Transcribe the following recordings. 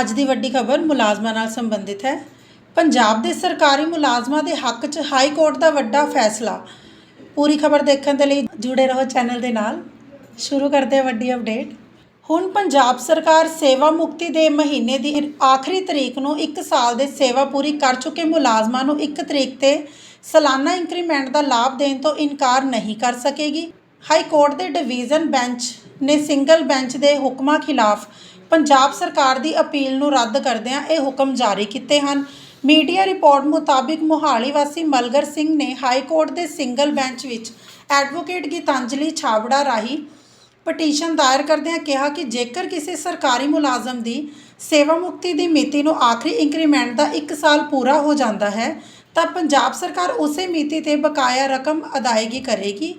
ਅੱਜ ਦੀ ਵੱਡੀ ਖਬਰ ਮੁਲਾਜ਼ਮਾਂ ਨਾਲ ਸੰਬੰਧਿਤ ਹੈ। ਪੰਜਾਬ ਦੇ ਸਰਕਾਰੀ ਮੁਲਾਜ਼ਮਾਂ ਦੇ ਹੱਕ 'ਚ ਹਾਈ ਕੋਰਟ ਦਾ ਵੱਡਾ ਫੈਸਲਾ। ਪੂਰੀ ਖਬਰ ਦੇਖਣ ਦੇ ਲਈ ਜੁੜੇ ਰਹੋ ਚੈਨਲ ਦੇ ਨਾਲ। ਸ਼ੁਰੂ ਕਰਦੇ ਹਾਂ ਵੱਡੀ ਅਪਡੇਟ। ਹੁਣ ਪੰਜਾਬ ਸਰਕਾਰ ਸੇਵਾ ਮੁਕਤੀ ਦੇ ਮਹੀਨੇ ਦੀ ਆਖਰੀ ਤਰੀਕ ਨੂੰ 1 ਸਾਲ ਦੇ ਸੇਵਾ ਪੂਰੀ ਕਰ ਚੁੱਕੇ ਮੁਲਾਜ਼ਮਾਂ ਨੂੰ 1 ਤਰੀਕ ਤੇ ਸਾਲਾਨਾ ਇੰਕਰੀਮੈਂਟ ਦਾ ਲਾਭ ਦੇਣ ਤੋਂ ਇਨਕਾਰ ਨਹੀਂ ਕਰ ਸਕੇਗੀ। ਹਾਈ ਕੋਰਟ ਦੇ ਡਿਵੀਜ਼ਨ ਬੈਂਚ ਨੇ ਸਿੰਗਲ ਬੈਂਚ ਦੇ ਹੁਕਮਾਂ ਖਿਲਾਫ ਪੰਜਾਬ ਸਰਕਾਰ ਦੀ ਅਪੀਲ ਨੂੰ ਰੱਦ ਕਰਦਿਆਂ ਇਹ ਹੁਕਮ ਜਾਰੀ ਕੀਤੇ ਹਨ। ਮੀਡੀਆ ਰਿਪੋਰਟ ਮੁਤਾਬਿਕ ਮੋਹਾਲੀ ਵਾਸੀ ਮਲਗਰ ਸਿੰਘ ਨੇ ਹਾਈ ਕੋਰਟ ਦੇ ਸਿੰਗਲ ਬੈਂਚ ਵਿੱਚ ਐਡਵੋਕੇਟ ਗੀਤਾਂਜਲੀ ਛਾਬੜਾ ਰਾਹੀਂ ਪਟੀਸ਼ਨ ਦਾਇਰ ਕਰਦਿਆਂ ਕਿਹਾ ਕਿ ਜੇਕਰ ਕਿਸੇ ਸਰਕਾਰੀ ਮੁਲਾਜ਼ਮ ਦੀ ਸੇਵਾ ਮੁਕਤੀ ਦੀ ਮਿਤੀ ਨੂੰ ਆਖਰੀ ਇੰਕਰੀਮੈਂਟ ਦਾ 1 ਸਾਲ ਪੂਰਾ ਹੋ ਜਾਂਦਾ ਹੈ, ਤਾਂ ਪੰਜਾਬ ਸਰਕਾਰ ਉਸੇ ਮਿਤੀ ਤੇ ਬਕਾਇਆ ਰਕਮ ਅਦਾਇਗੀ ਕਰੇਗੀ।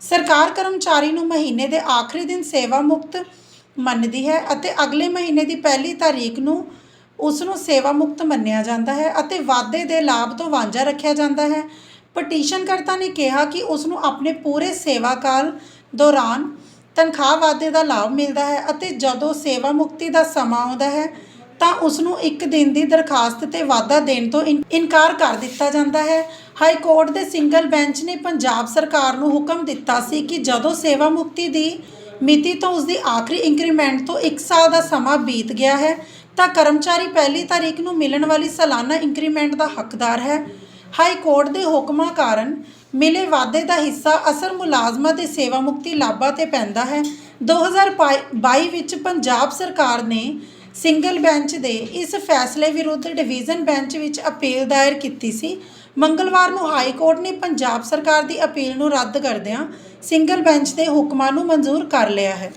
ਸਰਕਾਰ ਕਰਮਚਾਰੀ ਨੂੰ ਮਹੀਨੇ ਦੇ ਆਖਰੀ ਦਿਨ ਸੇਵਾ ਮੁਕਤ ਮੰਨਦੀ ਹੈ ਅਤੇ ਅਗਲੇ ਮਹੀਨੇ ਦੀ ਪਹਿਲੀ ਤਾਰੀਖ ਨੂੰ ਉਸ ਨੂੰ ਸੇਵਾ ਮੁਕਤ ਮੰਨਿਆ ਜਾਂਦਾ ਹੈ ਅਤੇ ਵਾਅਦੇ ਦੇ ਲਾਭ ਤੋਂ ਵਾਂਝਾ ਰੱਖਿਆ ਜਾਂਦਾ ਹੈ। ਪਟੀਸ਼ਨਕਰਤਾ ਨੇ ਕਿਹਾ ਕਿ ਉਸ ਨੂੰ ਆਪਣੇ ਪੂਰੇ ਸੇਵਾ ਕਾਲ ਦੌਰਾਨ ਤਨਖਾਹ ਵਾਅਦੇ ਦਾ ਲਾਭ ਮਿਲਦਾ ਹੈ ਅਤੇ ਜਦੋਂ ਸੇਵਾ ਮੁਕਤੀ ਦਾ ਸਮਾਂ ਆਉਂਦਾ ਹੈ ਤਾਂ ਉਸ ਨੂੰ ਇੱਕ ਦਿਨ ਦੀ ਦਰਖਾਸਤ ਤੇ ਵਾਅਦਾ ਦੇਣ ਤੋਂ ਇਨ- ਇਨਕਾਰ ਕਰ ਦਿੱਤਾ ਜਾਂਦਾ ਹੈ। ਹਾਈ ਕੋਰਟ ਦੇ ਸਿੰਗਲ ਬੈਂਚ ਨੇ ਪੰਜਾਬ ਸਰਕਾਰ ਨੂੰ ਹੁਕਮ ਦਿੱਤਾ ਸੀ ਕਿ ਜਦੋਂ ਸੇਵਾ ਮੁਕਤੀ ਦੀ ਮਿਤੀ ਤੋਂ ਉਸ ਦੀ ਆਖਰੀ ਇੰਕਰੀਮੈਂਟ ਤੋਂ 1 ਸਾਲ ਦਾ ਸਮਾਂ ਬੀਤ ਗਿਆ ਹੈ, ਤਾਂ ਕਰਮਚਾਰੀ ਪਹਿਲੀ ਤਾਰੀਖ ਨੂੰ ਮਿਲਣ ਵਾਲੀ ਸਾਲਾਨਾ ਇੰਕਰੀਮੈਂਟ ਦਾ ਹੱਕਦਾਰ ਹੈ। ਹਾਈ ਕੋਰਟ ਦੇ ਹੁਕਮਾਂ ਕਾਰਨ ਮਿਲੇ ਵਾਅਦੇ ਦਾ ਹਿੱਸਾ ਅਸਰ ਮੁਲਾਜ਼ਮਾਂ ਦੇ ਸੇਵਾ ਮੁਕਤੀ ਲਾਭਾਂ ਤੇ ਪੈਂਦਾ ਹੈ। 2022 ਵਿੱਚ ਪੰਜਾਬ ਸਰਕਾਰ ਨੇ ਸਿੰਗਲ ਬੈਂਚ ਦੇ ਇਸ ਫੈਸਲੇ ਵਿਰੁੱਧ ਡਿਵੀਜ਼ਨ ਬੈਂਚ ਵਿੱਚ ਅਪੀਲ ਦਾਇਰ ਕੀਤੀ ਸੀ। ਮੰਗਲਵਾਰ ਨੂੰ ਹਾਈ ਕੋਰਟ ਨੇ ਪੰਜਾਬ ਸਰਕਾਰ ਦੀ ਅਪੀਲ ਨੂੰ ਰੱਦ ਕਰਦਿਆਂ ਸਿੰਗਲ ਬੈਂਚ ਦੇ ਹੁਕਮਾਂ ਨੂੰ ਮਨਜ਼ੂਰ ਕਰ ਲਿਆ ਹੈ।